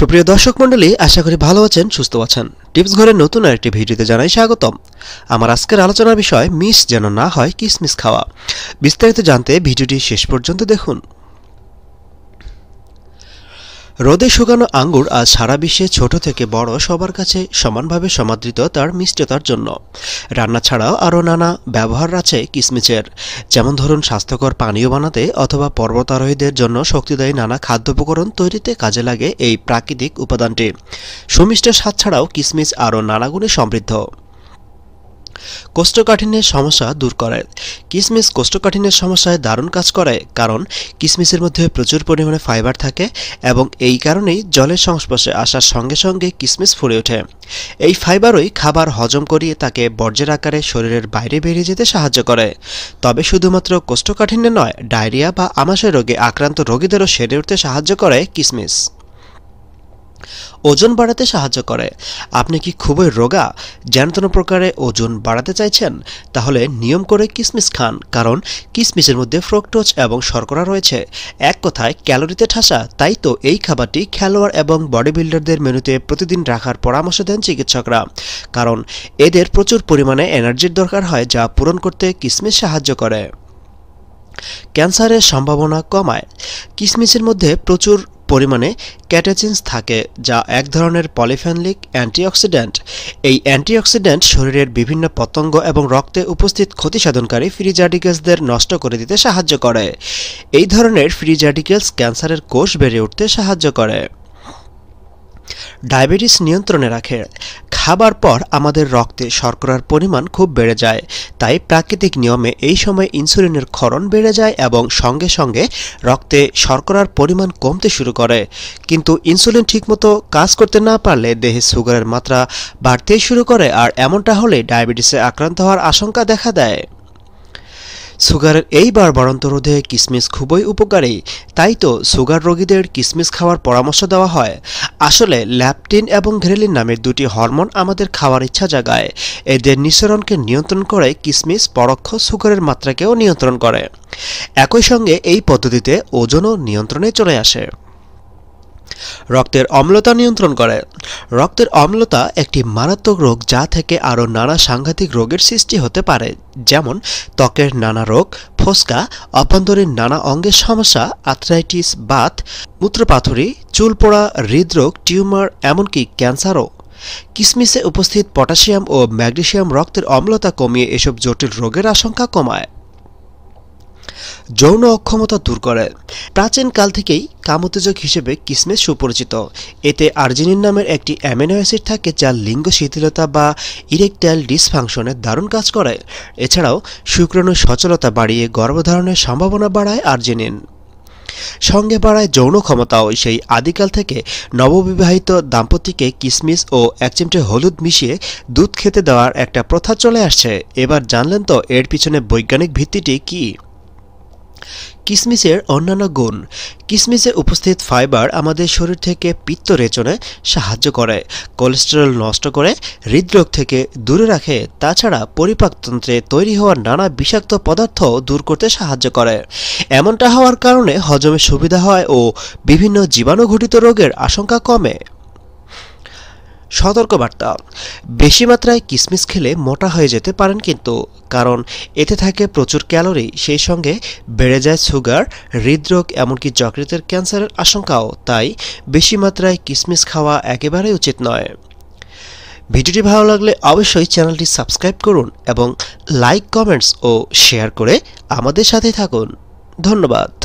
সুপ্রিয় দর্শক মণ্ডলী, আশা করি ভালো আছেন, সুস্থ আছেন। টিপস ঘরের নতুন আরেকটি ভিডিওতে জানাই স্বাগতম। আমার আজকের আলোচনার বিষয়, মিস যেন না হয় কিসমিস খাওয়া। বিস্তারিত জানতে ভিডিওটি শেষ পর্যন্ত দেখুন। রোদে শুকানো আঙ্গুর আজ সারা বিশ্বে ছোট থেকে বড় সবার কাছে সমানভাবে সমাদৃত তার মিষ্টতার জন্য। রান্না ছাড়াও আরও নানা ব্যবহার আছে কিসমিসের। যেমন ধরুন, স্বাস্থ্যকর পানীয় বানাতে অথবা পর্বতারোহীদের জন্য শক্তিদায়ী নানা খাদ্য উপকরণ তৈরিতে কাজে লাগে এই প্রাকৃতিক উপাদানটি। সুমিষ্ট স্বাদ ছাড়াও কিসমিস আরও নানা গুণে সমৃদ্ধ। কোষ্ঠকাঠিন্যের সমস্যা দূর করে কিসমিস কোষ্ঠকাঠিন্যের সমস্যায় দারুণ কাজ করে কারণ কিসমিসের মধ্যে প্রচুর পরিমাণে ফাইবার থাকে এবং এই কারণেই জলের সংস্পর্শে আসার সঙ্গে সঙ্গে কিসমিস ফুলে ওঠে। এই ফাইবারই খাবার হজম করিয়ে তাকে বর্জ্যের আকারে শরীরের বাইরে বেরিয়ে যেতে সাহায্য করে। তবে শুধুমাত্র কোষ্ঠকাঠিন্য নয়, ডায়রিয়া বা আমাশয় রোগে আক্রান্ত রোগীদেরও সেরে উঠতে সাহায্য করে কিসমিস। ওজন বাড়াতে সাহায্য করে। আপনি কি খুবই রোগা? যেন কোনো প্রকারে ওজন বাড়াতে চাইছেন, তাহলে নিয়ম করে কিসমিস খান, কারণ কিসমিসের মধ্যে ফ্রুক্টোজ এবং শর্করা রয়েছে। এক কথায়, ক্যালোরিতে ঠাসা, তাই তো এই খাবারটি খেলোয়াড় এবং বডি বিল্ডারদের মেনুতে প্রতিদিন রাখার পরামর্শ দেন চিকিৎসকরা। কারণ এদের প্রচুর পরিমাণে এনার্জির দরকার হয়, যা পূরণ করতে কিসমিস সাহায্য করে। ক্যান্সারের সম্ভাবনা কমায়। কিসমিসের মধ্যে প্রচুর পরিমাণে ক্যাটাজিনস থাকে, যা এক ধরনের পলিফেনলিক অ্যান্টিঅক্সিডেন্ট। এই অ্যান্টিঅক্সিডেন্ট শরীরের বিভিন্ন পতঙ্গ এবং রক্তে উপস্থিত ক্ষতি সাধনকারী ফ্রি র্যাডিকেলসদের নষ্ট করে দিতে সাহায্য করে। এই ধরনের ফ্রি র্যাডিকেলস ক্যান্সারের কোষ বেড়ে উঠতে সাহায্য করে। ডায়াবেটিস নিয়ন্ত্রণে রাখে। খাবার পর আমাদের রক্তে শর্করার পরিমাণ খুব বেড়ে যায়। তাই প্রাকৃতিক নিয়মে এই সময় ইনসুলিনের ক্ষরণ বেড়ে যায় এবং সঙ্গে সঙ্গে রক্তে শর্করার পরিমাণ কমতে শুরু করে। কিন্তু ইনসুলিন ঠিকমতো কাজ করতে না পারলে দেহে সুগারের মাত্রা বাড়তেই শুরু করে আর এমনটা হলে ডায়াবেটিসে আক্রান্ত হওয়ার আশঙ্কা দেখা দেয়। সুগারের এই বাড়ন্ত রোধে কিসমিস খুবই উপকারী। তাই তো সুগার রোগীদের কিসমিস খাওয়ার পরামর্শ দেওয়া হয়। আসলে ল্যাপটিন এবং ঘ্রেলিন নামের দুটি হরমোন আমাদের খাওয়ার ইচ্ছা জাগায়। এদের নিঃসরণকে নিয়ন্ত্রণ করে কিসমিস পরোক্ষ সুগারের মাত্রাকেও নিয়ন্ত্রণ করে। একই সঙ্গে এই পদ্ধতিতে ওজনও নিয়ন্ত্রণে চলে আসে। রক্তের অম্লতা নিয়ন্ত্রণ করে। রক্তের অম্লতা একটি মারাত্মক রোগ যা থেকে আরও নানা সাংঘাতিক রোগের সৃষ্টি হতে পারে, যেমন ত্বকের নানা রোগ, ফোসকা, অভ্যন্তরীণ নানা অঙ্গের সমস্যা, আর্থ্রাইটিস, বাত, মূত্রপাথরি চুল পোড়া হৃদরোগ, টিউমার, এমনকি ক্যান্সারও। কিসমিসে উপস্থিত পটাশিয়াম ও ম্যাগনেশিয়াম রক্তের অম্লতা কমিয়ে এসব জটিল রোগের আশঙ্কা কমায়। যৌন অক্ষমতা দূর করে। প্রাচীনকাল থেকেই কামোত্তেজক হিসেবে কিসমিস সুপরিচিত। এতে আর্জিনিন নামের একটি অ্যামিনো অ্যাসিড থাকে যা লিঙ্গ শিথিলতা বা ইরেকটাইল ডিসফাংশনের দারুণ কাজ করে। এছাড়াও শুক্রাণু সচলতা বাড়িয়ে গর্ভধারণের সম্ভাবনা বাড়ায় আর্জিনিন। সঙ্গে বাড়ায় যৌন ক্ষমতাও। সেই আদিকাল থেকে নববিবাহিত দাম্পত্যকে কিসমিস ও এক চিমটে হলুদ মিশিয়ে দুধ খেতে দেওয়ার একটা প্রথা চলে আসছে। এবার জানলেন তো এর পিছনে বৈজ্ঞানিক ভিত্তিটি কী? কিসমিসের অন্যান্য গুণ। কিসমিসে উপস্থিত ফাইবার আমাদের শরীর থেকে পিত্ত রেচনে সাহায্য করে, কোলেস্টেরল নষ্ট করে, হৃদরোগ থেকে দূরে রাখে, তাছাড়া পরিপাকতন্ত্রে তৈরি হওয়া নানা বিষাক্ত পদার্থ দূর করতে সাহায্য করে। এমনটা হওয়ার কারণে হজমে সুবিধা হয় ও বিভিন্ন জীবাণুঘটিত রোগের আশঙ্কা কমে। সতর্কবার্তা। বেশি মাত্রায় কিসমিস খেলে মোটা হয়ে যেতে পারেন কিন্তু, কারণ এতে থাকে প্রচুর ক্যালোরি, সেই সঙ্গে বেড়ে যায় সুগার, হৃদরোগ, এমনকি যকৃতের ক্যান্সারের আশঙ্কাও, তাই বেশি মাত্রায় কিসমিস খাওয়া একেবারেই উচিত নয়। ভিডিওটি ভালো লাগলে অবশ্যই চ্যানেলটি সাবস্ক্রাইব করুন এবং লাইক, কমেন্টস ও শেয়ার করে আমাদের সাথে থাকুন। ধন্যবাদ।